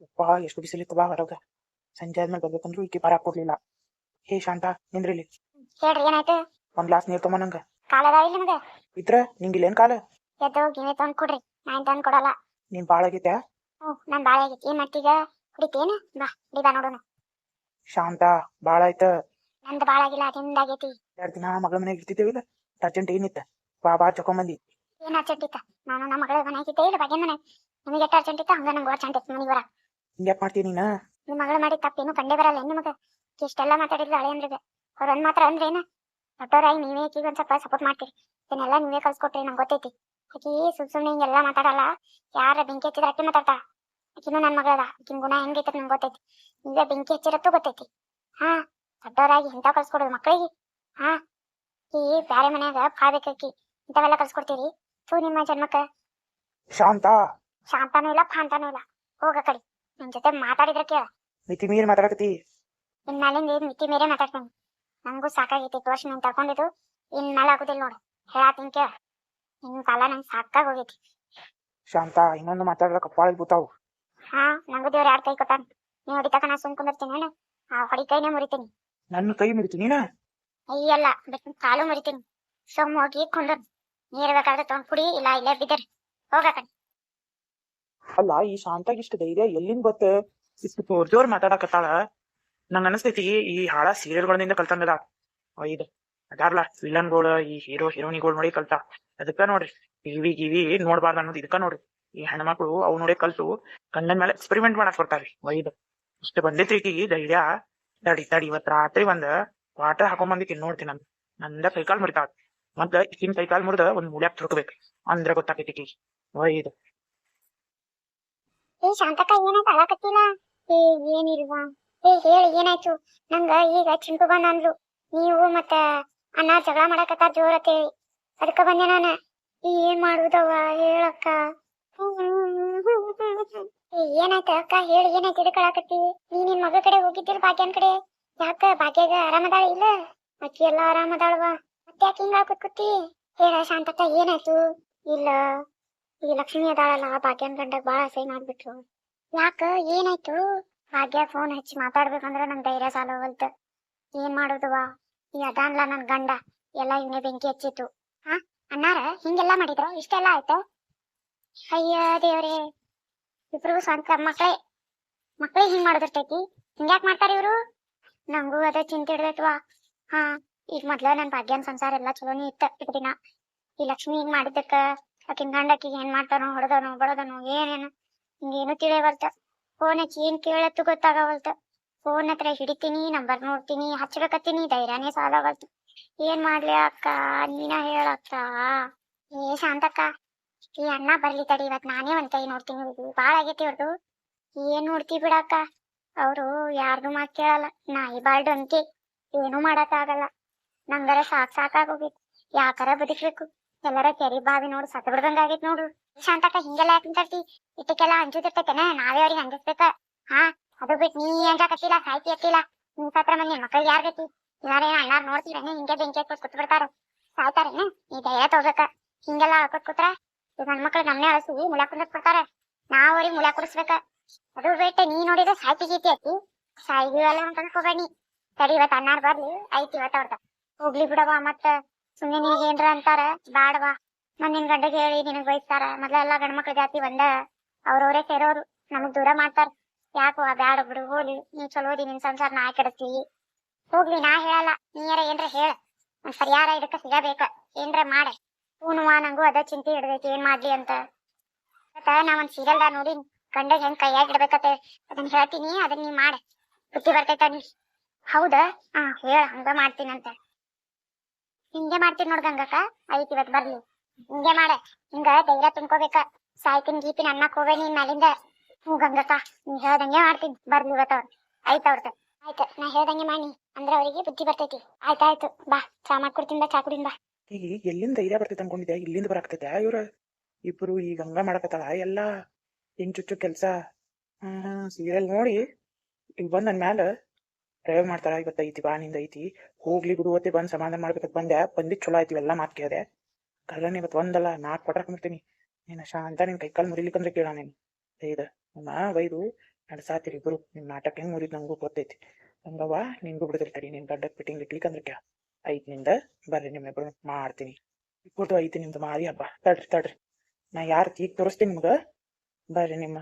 ಯಪ್ಪ ಎಷ್ಟು ಬಿಸಿಲಿತ್ತು ಬಾ ಹೊರಗ ಸಂಜೆ ಆದ್ಮೇಲೆ ಬರ್ಬೇಕಂದ್ರು ಈಕಿ ಬರಾಕ್ ಕೊಡ್ಲಿಲ್ಲ. ಹೇ ಶಾಂತ ನಿಂದ್ರಿಲಿ. ಹೇಳ್ರಿ ಏನಾಯ್ತು? ಒಂದ್ ಗ್ಲಾಸ್ ನೀರ್ ತೊಗೊಂಬ ನಂಗ. ಕಾಲ ಅದಾವ ಇಲ್ಲ ನಿಮಗೆ? ಇದ್ರ ನಿಂಗಿಲ್ಲೇನ್ ಕಾಲ? ಎದ್ದು ಗಿವೆ ತಂದ್ ಕೊಡ್ರಿ. ನಾನ್ ತಂದ್ ಕೊಡಲ್ಲ. ನೀನ್ ಬಾಳ ಆಗೈತೆ ಹ್ಞೂ ನನ್ ಬಾಳೆ ಆಗೈತಿ. ಏನ್ ಮಾಡ್ತೀಗ ಕುಡಿತೇನ ಬಾ ಕುಡಿ ಬಾ ನೋಡೋಣ. ಶಾಂತ ಬಾಳ ಆಯ್ತ? ನಂದ್ ಬಾಳ ಆಗಿಲ್ಲ ನಿಂದಾಗೈತಿ ಎರಡ್ ದಿನ ಮಗಳ ಮನೆಗೆ ಇರ್ತಿದ್ದೇವಿಲ್ಲ ಅರ್ಜೆಂಟ್ ಏನಿತ್ತ ಬಾ ಬಾ ಚಕೊಂಬಂದಿ ಏನ್ ಅರ್ಜೆಂಟ್ ಇತ್ತ? ನಾನು ನಮ್ಮ ಮಗಳ ಮನೆಯಾಗಿದ್ದೆ ಇಲ್ಲ ಬಗ್ಗೆ ಮನೆ. ನಿಮಗೆ ಎಷ್ಟು ಅರ್ಜೆಂಟ್ ಇತ್ತ? ಹಂಗ ನಂಗೆ ಅರ್ಜೆಂಟ್ ಇತ್ತು ಮನೆಗೆ ಬರ. ಹಿಂಗ್ಯಾಕ್ ಮಾಡ್ತೀನಿ ನೀನ? ನಿಮ್ಮ ಮಗಳು ಮಾಡಿ ತಪ್ಪೇನು ಕಂಡೇ ಬರಲ್ಲ ಏನ್ ನಿಮಗೆ ಇಷ್ಟೆಲ್ಲ ಮಾತಾಡಿದ್ಲು ಹಳೆ ಅಂದ್ರೆ ಅವ್ರ ಒಂದ್ ಮಾತ್ರ ಅಂದ್ರೇನ ದೊಡ್ಡವರಾಗಿ ನೀವೇ ಈಗ ಒಂದ್ ಸ್ವಲ್ಪ ಸಪೋರ್ಟ್ ಮಾಡ್ತೀರಿ. ಇದನ್ನೆಲ್ಲ ನೀವೇ ಕಲ್ಸ್ಕೊಟ್ರಿ ನಂಗೆ ಗೊತ್ತೈತಿ. ಆಕಿ ಸುಮ್ ಸುಮ್ನೆ ಹಿಂಗೆಲ್ಲ ಮಾತಾಡಲ್ಲ. ಯಾರ ಬೆಂಕಿ ಹಚ್ಚಿದ್ರೆ ಅಕ್ಕಿ ಮಾತಾಡ್ತಾ? ಆಕಿನೂ ನನ್ನ ಮಗಳದ. ಆಕಿನ ಗುಣ ಹೆಂಗೈತೆ ನಂಗೆ ಗೊತ್ತೈತಿ. ನೀವೇ ಬೆಂಕಿ ಹಚ್ಚಿರತ್ತೂ ಗೊತ್ತೈತಿ. ಹಾ ದೊಡ್ಡವರಾಗಿ ಇಂಥ ಕಲ್ಸ್ಕೊಡೋದು ಮಕ್ಕಳಿಗೆ ಹಾ ಈ ಬ್ಯಾರೆ ಮನ್ಯಾಗ ಬಾಳ್ಬೇಕಾಕಿ ಇಂಥವೆಲ್ಲ ಕಲ್ಸ್ಕೊಡ್ತೀರಿ. ಥೂ ನಿಮ್ಮ ಜನ್ಮಕ್ಕ. ಶಾಂತ. ಶಾಂತಾನೂ ಇಲ್ಲ ಫಾಂತಾನೂ ಇಲ್ಲ. ಹೋಗ ಕಡೆ. ನಿನ್ ಜೊತೆ ಮಾತಾಡಿದ್ರೆ ಕೇಳ. ಮಿತಿ ಮೀರಿ ಮಾತಾಡಕತ್ತಿ. ಇನ್ ಮ್ಯಾಲಿಂದ ಇದ್ ಮಿತಿ ಮೇರೆ ಮಾತಾಡ್ತೀನಿ. ನಂಗೂ ಸಾಕಾಗೈತಿ ಇಷ್ಟು ವರ್ಷ ನೀನ್ ತಕೊಂಡಿದ್ದು ಇನ್ ಮ್ಯಾಲ ಆಗುದಿಲ್ಲ ನೋಡು. ಹೇಳಾತೀನಿ ಕೇಳ. ನಿನ್ ಕಾಲ ನಂಗ್ ಸಾಕಾಗ್ ಹೋಗೈತಿ. ಶಾಂತ ಇನ್ನೊಂದು ಮಾತಾಡ್ರ ಕಪ್ಪಾಳಿಗೆ ಬೂತಾವು ಹಾ ನಂಗೂ ದೇವ್ರ ಯಾರ್ ಕೈ ಕೊಟ್ಟಾನ? ನೀ ಹೊಡಿತಕ ನಾ ಸುಮ್ ಕುಂದಿರ್ತೀನಿ ಏನು? ಆ ಹೊಡಿ ಕೈನೇ ಮುರಿತೀನಿ. ನನ್ನ ಕೈ ಮುರಿತು ನೀನ? ಅಯ್ಯಲ್ಲ ಬಿಟ್ಟು ಕಾಲು ಮುರಿತೀನಿ. ಸುಮ್ ಹೋಗಿ ಕುಂದ್ರ ನೀರ್ ಬೇಕಾದ್ರೆ ತಗೊಂಡ್ ಕುಡಿ ಇಲ್ಲ ಇಲ್ಲೇ ಬಿದ್ದರ್. ಹೋಗ ಕಣ್ ಅಲ್ಲ, ಈ ಶಾಂತಾಗಿ ಇಷ್ಟ ಧೈರ್ಯ ಎಲ್ಲಿಂದ ಗೊತ್ತ? ಇಷ್ಟು ಜೋರ್ ಜೋರ್ ಮಾತಾಡಕತ್ತಾಳ. ನಂಗ ಅನಸ್ತೈತಿ, ಈ ಹಾಳ ಸೀರಿಯಲ್ಗಳಿಂದ ಕಲ್ತಂಗದ. ಇದು ಅದಾರ್ಲ ವಿಲನ್ಗಳು ಈ ಹೀರೋ ಹೀರೋನಿಗಳು ನೋಡಿ ಕಲ್ತ. ಅದಕ್ಕ ನೋಡ್ರಿ ಟಿವಿ ಗಿವಿ ನೋಡ್ಬಾರ್ದ ಅನ್ನೋದು ಇದಕ್ಕ ನೋಡ್ರಿ. ಈ ಹೆಣ್ಮಕ್ಳು ಅವ್ ನೋಡಿ ಕಲ್ತು, ಕಣ್ಣನ್ ಮೇಲೆ ಎಕ್ಸ್ಪೆರಿಮೆಂಟ್ ಮಾಡಕ್ ಬರ್ತಾವ್ರಿ ಒಯ್ದು ಇಷ್ಟ ಬಂದೈತ್ರಿ ಈಕಿಗೆ ಧೈರ್ಯ. ತಡಿ ತಡಿ, ಇವತ್ ರಾತ್ರಿ ಒಂದ್ ವಾಟರ್ ಹಾಕೊಂಬಂದಿಕ್ಕೆ ನೋಡ್ತೀನಿ ನಾನು. ನಂದ ಕೈಕಾಲ್ ಮುರಿತಾಳ ಮತ್ತ ಈಕಿನ ಕೈಕಾಲ್ ಮುರಿದ ಒಂದ್ ಮೂಲ್ಯಾಕ್ ತುರ್ಕಬೇಕು. ಅಂದ್ರ ಗೊತ್ತಾಕೈತಿ ಒಯ್ದು ಏ ಶಾಂತಕ್ಕ ಏನಾಯ್ತು ಅಳಕತ್ತಿಲ್ಲ ಏ, ಏನಿಲ್ವಾ? ಏ, ಹೇಳಿ, ಏನಾಯ್ತು? ನಂಗ ಈಗ ಚಿಂಟು ಬಂದ ಅಂದ್ಲು. ನೀವು ಮತ್ತ ಅಣ್ಣ ಜಗಳ ಮಾಡಕತ್ತಾರ ಜೋರತ್ತೇಳಿ ಅದಕ್ಕ ಬಂದೆ ಈ ಏನ್ ಮಾಡುದವ ಹೇಳಕ್ಕ. ಏನಾಯ್ತ ಅಕ್ಕ? ಹೇಳಿ, ಏನಾಯ್ತು? ಇದಕ್ಕೆ ಅಳಕತ್ತಿ? ನೀ ನಿನ್ ಮಗಳ ಕಡೆ ಹೋಗಿದ್ದಿಲ್ ಭಾಗ್ಯನ್ ಕಡೆ? ಯಾಕ? ಭಾಗ್ಯಾಗ ಆರಾಮದಾಳ ಇಲ್ಲ? ಅಕ್ಕಿ ಎಲ್ಲ ಆರಾಮದಾಳವಾ ಮತ್ತೆ ಯಾಕೆ ಹಿಂಗ ಕೂತ್ಕುತ್ತಿ ಹೇಳ ಶಾಂತಕ್ಕ, ಏನಾಯ್ತು? ಇಲ್ಲ. ಈ ಲಕ್ಷ್ಮಿ ಅದಾಳಲ್ಲ, ಭಾಗ್ಯನ ಗಂಡಗ್ ಬಾಳ ಅಸಹ್ಯ ಮಾಡ್ಬಿಟ್ರು. ಯಾಕ? ಏನಾಯ್ತು? ಭಾಗ್ಯ ಫೋನ್ ಹಚ್ಚಿ ಮಾತಾಡ್ಬೇಕಂದ್ರ ನಂಗ್ ಧೈರ್ಯ ಸಾಲವಲ್ತ ಏನ್ ಮಾಡುದವಾ ಈ ಅದಾನ್ಲ ನನ್ ಗಂಡ. ಎಲ್ಲ ಇವನೇ ಬೆಂಕಿ ಹಚ್ಚಿತ್ತು. ಹಾ ಅಣ್ಣಾರ, ಹಿಂಗೆಲ್ಲ ಮಾಡಿದ್ರ? ಇಷ್ಟೆಲ್ಲ ಆಯ್ತ? ಅಯ್ಯ ದೇವ್ರೇ. ಇಬ್ರು ಸ್ವಂತ ಮಕ್ಳೇ. ಮಕ್ಳೇ ಹಿಂಗ್ ಮಾಡೋದಿರ್ತೈತಿ? ಹಿಂಗ್ಯಾಕ್ ಮಾಡ್ತಾರ ಇವ್ರು? ನಂಗೂ ಅದ ಚಿಂತೆ ಹಿಡ್ದೈತ್ವಾ ಹಾ, ಈಗ ಮೊದ್ಲ ನನ್ ಭಾಗ್ಯನ್ ಸಂಸಾರ ಎಲ್ಲಾ ಚಲೋನೇ ಇತ್ತ ಇಟ್ ದಿನ ಈ ಲಕ್ಷ್ಮಿ ಹಿಂಗ್ ಮಾಡಿದ್ದಕ್ಕ ಆಕಿನ್ ಗಂಡ ಆಕಿಗೆ ಏನ್ ಮಾಡ್ತಾನೋ, ಹೊಡೆದನೋ, ಬಡದನೋ, ಏನೇನು ಹಿಂಗೇನು ತಿಳಿಯವಲ್ತ ಫೋನ್ ಹಚ್ಚಿ ಏನ್ ಕೇಳತ್ತು ಗೊತ್ತಾಗವಲ್ತ. ಫೋನ್ ಹತ್ರ ಹಿಡಿತೀನಿ, ನಂಬರ್ ನೋಡ್ತೀನಿ, ಹಚ್ಬೇಕತ್ತೀನಿ, ಧೈರ್ಯನೇ ಸಾಲಾಗಲ್ತು ಏನ್ ಮಾಡ್ಲಿ ಅಕ್ಕ, ನೀನ ಹೇಳಕ್ಕ. ಏ ಶಾಂತಕ್ಕ, ಈ ಅಣ್ಣ ಬರ್ಲಿ ತಡಿ, ಇವತ್ ನಾನೇ ಒಂದ್ ಕೈ ನೋಡ್ತೀನಿ ಬಾಳ ಆಗೈತಿ ಅವ್ರದು. ಏನ್ ನೋಡ್ತಿ ಬಿಡಕ್ಕ. ಅವ್ರು ಯಾರ್ದು ಮಾತ್ ಕೇಳಲ್ಲ. ನಾಯಿ ಬಾಳ್ಡು ಅಂತಿ ಏನು ಮಾಡಕ್ಕಾಗಲ್ಲ. ನಂಗರ ಸಾಕ್ ಸಾಕಾಗೋಗಿತ್ತು ಯಾಕರ ಬದುಕ್ಬೇಕು? ಎಲ್ಲರ ಕೆರಿ ಬಾವಿ ನೋಡು ಸತ್ತ ಬಿಡ್ದಂಗ ನೋಡು. ಶಾಂತಕ್ಕ ಹಿಂಗೆಲ್ಲ ಯಾಕೆ ನಿಂತರ್ತಿ ಇಟ್ಟಕ್ಕೆಲ್ಲ ಅಂಜುದಿರ್ತೈತೆನ? ನಾವೇ ಅವ್ರಿಗೆ ಅಂಜಿಸ್ಬೇಕ ಹಾ, ಅದು ಬಿಟ್ಟು ನೀ ಅಂಜಾಕತ್ತಿಲ್ಲ ಸಾಯ್ತಿ ಅತ್ತಿಲ್ಲ ನಿನ್ ಸತ್ರ ಮಂದಿ ಮಕ್ಕಳಿಗೆ ಯಾರ ಗತಿ? ಇಲ್ಲಾರೆ ಅಣ್ಣಾರ್ ನೋಡ್ತೀರೇನೆ? ಹಿಂಗೆ ಬೆಂಕಿ ಹಚ್ಕೊತ್ ಕುತ್ ಬಿಡ್ತಾರ? ಸಾಯ್ತಾರೇನ? ನೀ ಧೈರ್ಯ ತಗೋಬೇಕ. ಹಿಂಗೆಲ್ಲ ಹಾಕೋತ್ ಕೂತ್ರ ಈಗ ಮಕ್ಳು ನಮ್ನೆ ಅಳಸಿ ಮುಳ ಕುಂದಕ್ ಬಿಡ್ತಾರ. ನಾವ್ ಅವ್ರಿಗೆ ಮುಳ ಕುಡಿಸ್ಬೇಕ. ಅದು ಬಿಟ್ಟು ನೀ ನೋಡಿದ್ರೆ ಸಾಯ್ತಿ ಗೀತಿ ಅತ್ತಿ. ಸಾಯ್ಗಿ ಅಂತ ಅನ್ಕೋಬೇಡಿ ಸರಿ ಇವತ್ತು ಅಣ್ಣಾರ್ ಬರ್ಲಿ ಐತಿ ಇವತ್ತ ಹೋಗ್ಲಿ ಬಿಡವ ಮತ್ತ. ಸುಮ್ನೆ ನಿನಗೆ ಏನ್ರ ಅಂತಾರ ಬ್ಯಾಡವಾ ಮತ್ ನಿನ್ ಗಂಡಗೆ ಹೇಳಿ, ನಿನಗ್ ಬೈಸ್ತಾರ. ಮೊದ್ಲೆಲ್ಲ ಗಂಡ್ಮಕ್ಳ ಜಾತಿ ಒಂದ. ಅವ್ರವ್ರೇ ಸೇರೋರು, ನಮಗ್ ದೂರ ಮಾಡ್ತಾರ. ಯಾಕೋ ಬ್ಯಾಡ ಬಿಡು, ಹೋಗ್ಲಿ. ನೀ ಚಲೋ ಓದಿ ನಿನ್ ಸಂಸಾರ ನಾ ಕೆಡಸ್ತೀವಿ ಹೋಗ್ಲಿ, ನಾ ಹೇಳಲ್ಲ. ನೀಯರ ಏನ್ರ ಹೇಳ. ಒಂದ್ ಪರಿಹಾರ ಇದಕ್ಕ ಸಿಗಬೇಕ. ಏನ್ರ ಮಾಡ. ಹೂನುವ ನಂಗೂ ಅದ ಚಿಂತೆ ಹಿಡ್ದೈತಿ. ಏನ್ ಮಾಡ್ಲಿ ಅಂತ. ನಾ ಒಂದ್ ಸೀರಿಯಲ್ ನೋಡಿ ಗಂಡಗ್ ಹೆಂಗ್ ಕೈಯಾಗ ಇಡ್ಬೇಕತ್ತೆ. ಅದನ್ನ ಹೇಳ್ತೀನಿ ಅದನ್ನ ನೀ ಮಾಡ. ಬುದ್ಧಿ ಬರ್ತೈತ ನೀ ಹೌದಾ? ಹಾ ಹೇಳ, ಹಂಗ ಮಾಡ್ತೀನಂತ. ಹಿಂಗೆ ಮಾಡ್ತೀನಿ ನೋಡ್ ಗಂಗಕ್ಕ. ಐತಿ ಇವತ್ ಬರ್ಲಿ. ಹಿಂಗೆ ಮಾಡ. ಹಿಂಗ ಧೈರ್ಯ ತುಂಬ್ಕೋಬೇಕ. ಸಾಯ್ತಿನ್ ಗೀಪಿನ ಅನ್ನಕ್ ಹೋಗೇ ನೀನ್ ಮ್ಯಾಲಿಂದ. ಹ್ಞೂ ಗಂಗಕ್ಕ ನೀ ಹೇಳ್ದಂಗೆ ಮಾಡ್ತೀನಿ. ಬರ್ಲಿ ಇವತ್ತ ಅವ್ರ. ಆಯ್ತ ಅವ್ರದ್ದು ಆಯ್ತು, ನಾ ಹೇಳ್ದಂಗೆ ಮಾಡಿ. ಅಂದ್ರ ಅವರಿಗೆ ಬುದ್ಧಿ ಬರ್ತೈತಿ. ಆಯ್ತಾಯ್ತು ಬಾ, ಚಾ ಮಾಡ್ಕೊಡ್ತೀನಿ ಬಾ ಚಾ ಕುಡಿನ್ ಬಾ. ಈಗ ಎಲ್ಲಿಂದ ಧೈರ್ಯ ಬರ್ತೈತೆ ಅನ್ಕೊಂಡಿದ್ದೆ ಇಲ್ಲಿಂದ ಬರಾಕತೈತೆ ಇವ್ರ, ಇಬ್ರು ಈಗ ಹಂಗ ಮಾಡಕತ್ತಾಳ. ಎಲ್ಲಾ ಹೆಂಗ್ ಚುಚ್ಚು ಕೆಲ್ಸ. ಹ್ಮ್ ಹ್ಮ್ ಸೀರಿಯಲ್ ನೋಡಿ. ಈಗ ಬಂದ್ ಮ್ಯಾಲ ಪ್ರಯೋಗ ಮಾಡ್ತಾರ, ಇವತ್ತ ಐತಿ ಬಾ, ನಿಂದ ಐತಿ. ಹೋಗ್ಲಿ ಬಿಡು ಅವತ್ತೆ ಬಂದ್ ಸಮಾಧಾನ ಮಾಡ್ಬೇಕಂತ ಬಂದೆ. ಬಂದಿದ್ ಚಲೋ ಆಯ್ತು ಎಲ್ಲ ಮಾತ್ ಕೇಳಿದೆ. ಕಲ್ಲನ್ ಇವತ್ತು ಒಂದಲ್ಲ ನಾಲ್ಕು ಕೊಟ್ರಕ್ಕೆ ಮಾಡ್ತೀನಿ ನೀನ್ ಶಾಂತ, ನಿನ್ ಕೈಕಾಲು ಮುರಿಲಿಕ್ಕಂದ್ರೆ ಕೇಳ ನೀನ್. ಇದು ನಮ್ಮ ಬೈದು ನಡ್ಸಾತಿರಿ ಇಬ್ರು. ನಿನ್ನ ನಾಟಕ ಹೆಂಗ್ ಮುರಿದ್ ನಂಗೂ ಗೊತ್ತೈತಿ. ಹಂಗವ್ವ, ನಿಂಗೂ ಬಿಡದಿಲ್ ತಡಿ. ನಿನ್ ಗಡ್ಡಕ್ ಫಿಟ್ಟಿಂಗ್ ಇಟ್ಲಿಕ್ಕಂದ್ರ ಕ್ಯಾ ಐತ್ನಿಂದ ಬರ್ರಿ ನಿಮ್ಮಿಬ್ರು, ಮಾಡ್ತೀನಿ. ಕೊಟ್ಟು ಐತಿ ನಿಮ್ದು ಮಾರಿ ಹಬ್ಬ. ತಡ್ರಿ ತಡ್ರಿ. ನಾ ಯಾರ್ ತೀಗ್ ತೋರಿಸ್ತೀನಿ ನಿಮ್ಗ? ಬರ್ರಿ ನಿಮ್ಮ